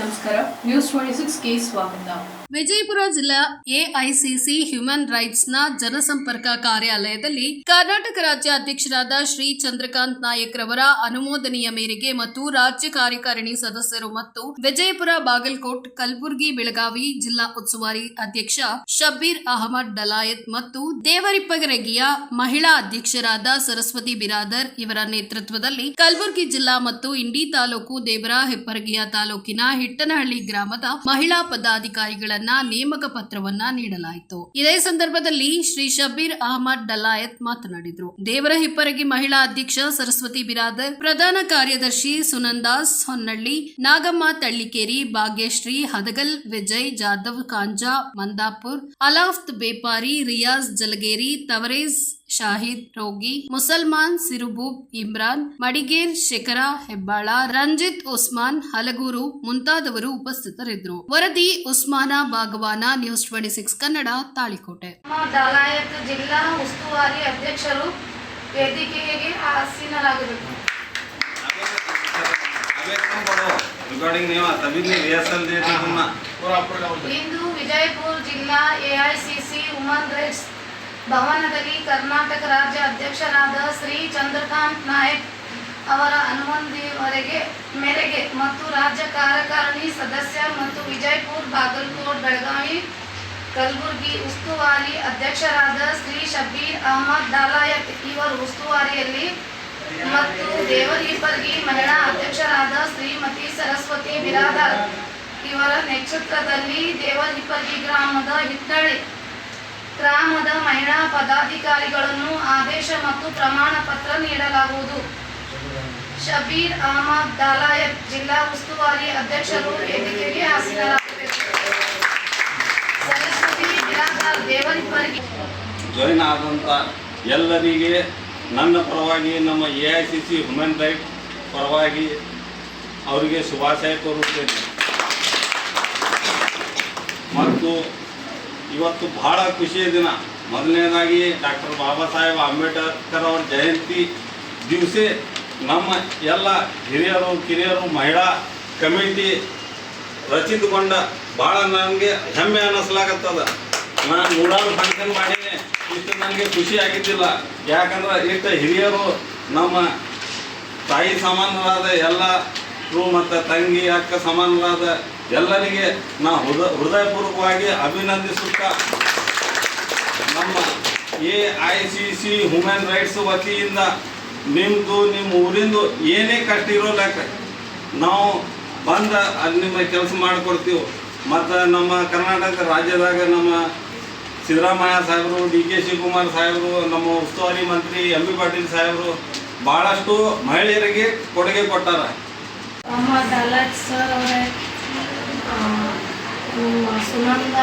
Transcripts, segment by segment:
ನಮಸ್ಕಾರ. News twenty ಸಿಕ್ಸ್ಗೆ ಸ್ವಾಗತ. ವಿಜಯಪುರ ಜಿಲ್ಲಾ ಎಐಸಿಸಿ ಹ್ಯೂಮನ್ ರೈಟ್ಸ್ನ ಜನಸಂಪರ್ಕ ಕಾರ್ಯಾಲಯದಲ್ಲಿ ಕರ್ನಾಟಕ ರಾಜ್ಯ ಅಧ್ಯಕ್ಷರಾದ ಶ್ರೀ ಚಂದ್ರಕಾಂತ್ ನಾಯಕ್ ರವರ ಅನುಮೋದನೆಯ ಮೇರೆಗೆ ಮತ್ತು ರಾಜ್ಯ ಕಾರ್ಯಕಾರಿಣಿ ಸದಸ್ಯರು ಮತ್ತು ವಿಜಯಪುರ ಬಾಗಲಕೋಟ್, ಕಲಬುರಗಿ, ಬೆಳಗಾವಿ ಜಿಲ್ಲಾ ಉಸ್ತುವಾರಿ ಅಧ್ಯಕ್ಷ ಶಬೀರ್ ಅಹಮದ್ ಡಲಾಯತ್ ಮತ್ತು ದೇವರಿಪ್ಪಗರಗಿಯ ಮಹಿಳಾ ಅಧ್ಯಕ್ಷರಾದ ಸರಸ್ವತಿ ಬಿರಾದರ್ ಇವರ ನೇತೃತ್ವದಲ್ಲಿ ಕಲಬುರಗಿ ಜಿಲ್ಲಾ ಮತ್ತು ಇಂಡಿ ತಾಲೂಕು ದೇವರ ಹೆಪ್ಪರಗಿಯ ತಾಲೂಕಿನ ಹಿಟ್ಟನಹಳ್ಳಿ ಗ್ರಾಮದ ಮಹಿಳಾ ಪದಾಧಿಕಾರಿಗಳನ್ನ ನೇಮಕ ಪತ್ರವನ್ನ ನೀಡಲಾಯಿತು. ಇದೇ ಸಂದರ್ಭದಲ್ಲಿ ಶ್ರೀ ಶಬೀರ್ ಅಹಮದ್ ಡಲಾಯತ್ ಮಾತನಾಡಿದರು. ದೇವರ ಹಿಪ್ಪರಗಿ ಮಹಿಳಾ ಅಧ್ಯಕ್ಷ ಸರಸ್ವತಿ ಬಿರಾದರ್, ಪ್ರಧಾನ ಕಾರ್ಯದರ್ಶಿ ಸುನಂದಾಸ್ ಹೊನ್ನಳ್ಳಿ, ನಾಗಮ್ಮ ತಳ್ಳಿಕೇರಿ, ಭಾಗ್ಯಶ್ರೀ ಹದಗಲ್, ವಿಜಯ್, ಜಾಧವ್ ಕಾಂಜಾ, ಮಂದಾಪುರ್, ಅಲಾಫ್ತ್ ಬೇಪಾರಿ, ರಿಯಾಜ್ ಜಲಗೇರಿ, ತವರೇಜ್ ಶಾಹಿದ್ ರೋಗಿ ಮುಸಲ್ಮಾನ್ ಸಿರುಬೂಬ್ ಇಮ್ರಾನ್ ಮಡಿಗೇರ್ ಶೇಖರ ಹೆಬ್ಬಾಳ ರಂಜಿತ್ ಉಸ್ಮಾನ್ ಹಲಗೂರು ಮುಂತಾದವರು ಉಪಸ್ಥಿತರಿದ್ದರು. ವರದಿ Usman Bhagwan news twenty six Kannada Talikote. ಜಿಲ್ಲಾ ಉಸ್ತುವಾರಿ ಅಧ್ಯಕ್ಷರು ವೇದಿಕೆಗೆ ಆಸೀನರಾಗಬೇಕು. ಇಂದು ವಿಜಯಪುರ ಜಿಲ್ಲಾ ಎಐಸಿಸಿ ವುಮನ್ ರೈಟ್ಸ್ ಭವನದಲ್ಲಿ ಕರ್ನಾಟಕ ರಾಜ್ಯ ಅಧ್ಯಕ್ಷರಾದ ಶ್ರೀ ಚಂದ್ರಕಾಂತ್ ನಾಯಕ್ ಅವರ ಅನುಮತಿವರೆಗೆ ಮೇರೆಗೆ ಮತ್ತು ರಾಜ್ಯ ಕಾರ್ಯಕಾರಿಣಿ ಸದಸ್ಯ ಮತ್ತು ವಿಜಯಪುರ ಬಾಗಲಕೋಟ್ ಬೆಳಗಾವಿ ಕಲಬುರಗಿ ಉಸ್ತುವಾರಿ ಅಧ್ಯಕ್ಷರಾದ ಶ್ರೀ ಶಬೀರ್ ಅಹಮದ್ ದಾಲಾಯತ್ ಇವರು ಉಸ್ತುವಾರಿಯಲ್ಲಿ ಮತ್ತು ದೇವರೀಪರ್ಗಿ ಮಹಿಳಾ ಅಧ್ಯಕ್ಷರಾದ ಶ್ರೀಮತಿ ಸರಸ್ವತಿ ಬಿರಾದಾರ್ ಇವರ ನೇತೃತ್ವದಲ್ಲಿ ದೇವರೀಪರ್ಗಿ ಗ್ರಾಮದ ಹಿಟ್ಟಳಿ ಗ್ರಾಮದ ಮಹಿಳಾ ಪದಾಧಿಕಾರಿಗಳನ್ನು ಆದೇಶ ಮತ್ತು ಪ್ರಮಾಣ ಪತ್ರ ನೀಡಲಾಗುವುದು. ಶಬೀರ್ ಅಹಮದ್ ದಾಲಾಯಬ್ ಜಿಲ್ಲಾ ಉಸ್ತುವಾರಿ ಅಧ್ಯಕ್ಷರು ವೇದಿಕೆಗೆ ಸರಸ್ವತಿ ಜಾಯಿನ್ ಆದಂಥ ಎಲ್ಲರಿಗೆ ನನ್ನ ಪರವಾಗಿ, ನಮ್ಮ A I C C human right ಪರವಾಗಿ ಅವರಿಗೆ ಶುಭಾಶಯ ಕೋರುತ್ತೇನೆ. ಮತ್ತು ಇವತ್ತು ಬಹಳ ಖುಷಿಯ ದಿನ. ಮೊದಲನೇದಾಗಿ ಡಾಕ್ಟರ್ ಬಾಬಾ ಸಾಹೇಬ್ ಅಂಬೇಡ್ಕರ್ ಅವರ ಜಯಂತಿ ದಿವಸ ನಮ್ಮ ಎಲ್ಲ ಹಿರಿಯರು, ಕಿರಿಯರು, ಮಹಿಳಾ ಕಮಿಟಿ ರಚಿತಗೊಂಡ ಭಾಳ ನನಗೆ ಹೆಮ್ಮೆ ಅನ್ನಿಸ್ಲಾಗತ್ತದ ನಾನು ನೂರಾರು ಫಂಕ್ಷನ್ ಮಾಡೀನಿ. ಇಷ್ಟು ನನಗೆ ಖುಷಿ ಆಗಿದ್ದಿಲ್ಲ. ಯಾಕಂದ್ರೆ ಇಷ್ಟು ಹಿರಿಯರು ನಮ್ಮ ತಾಯಿ ಸಮಾನರಾದ ಎಲ್ಲರೂ ಮತ್ತು ತಂಗಿ, ಅಕ್ಕ ಸಮಾನರಾದ ಎಲ್ಲರಿಗೆ ನಾ ಹೃದಯ ಹೃದಯಪೂರ್ವಕವಾಗಿ ಅಭಿನಂದಿಸುತ್ತಾ ನಮ್ಮ A I C C human rights ವತಿಯಿಂದ ನಿಮ್ಮದು ನಿಮ್ಮ ಊರಿಂದು ಏನೇ ಕಷ್ಟ ಲೆಕ್ಕ, ನಾವು ಬಂದ ಅಲ್ಲಿ ನಿಮ್ಮ ಕೆಲಸ ಮಾಡಿಕೊಡ್ತೀವಿ. ಮತ್ತು ನಮ್ಮ ಕರ್ನಾಟಕ ರಾಜ್ಯದಾಗ ನಮ್ಮ ಸಿದ್ದರಾಮಯ್ಯ ಸಾಹೇಬರು, ಡಿ ಕೆ ಶಿವಕುಮಾರ್ ಸಾಹೇಬರು, ನಮ್ಮ ಉಸ್ತುವಾರಿ ಮಂತ್ರಿ ಎಂ ಬಿ ಪಾಟೀಲ್ ಸಾಹೇಬರು ಭಾಳಷ್ಟು ಮಹಿಳೆಯರಿಗೆ ಕೊಡುಗೆ ಕೊಟ್ಟಾರ ಮೊಹಮ್ಮದ್ ಅಲತ್ ಸರ್ ಅವರೇ ಆ, ನಮ್ಮ ಸುನಂದ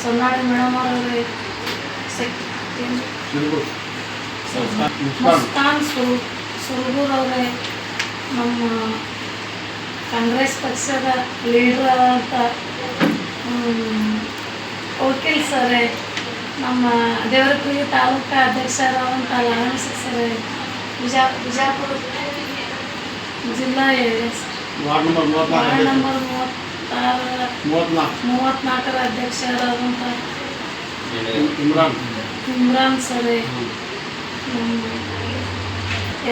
ಸೊನ್ನಾಳಿ ಮೇಡಮ್ ಅವರೇ ಮುಸ್ತಾನ್ ಸುರು ಸುರಗೂರ್ ಅವರೇ ನಮ್ಮ ಕಾಂಗ್ರೆಸ್ ಪಕ್ಷದ ಲೀಡರ್ ಅಂತ ವಕೀಲ್ ಸರೇ ನಮ್ಮ ದೇವರಪುರಿ ತಾಲೂಕು ಅಧ್ಯಕ್ಷರಾದಂಥ ಲಾರೆನ್ಸ್ ಸರೇ ವಿಜಾ ಬಿಜಾಪುರ ಜಿಲ್ಲಾ ವಾರ್ಡ್ ನಂಬರ್ ನಂಬರ್ ಮೂವತ್ತಾರ ಮೂವತ್ನಾಲ್ಕು ಮೂವತ್ನಾಲ್ಕರ ಅಧ್ಯಕ್ಷರಾದಂಥ ಇಮ್ರಾನ್. ಇಮ್ರಾನ್ ಸರೇ.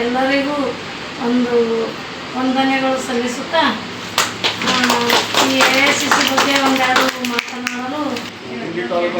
ಎಲ್ಲರಿಗೂ ಒಂದು ವಂದನೆಗಳು ಸಲ್ಲಿಸುತ್ತಾ ಈ ಎ ಸಿ ಸಿ ಬಗ್ಗೆ ಒಂದೆರಡು ಮಾತನಾಡಲು ತಾಲೂಕು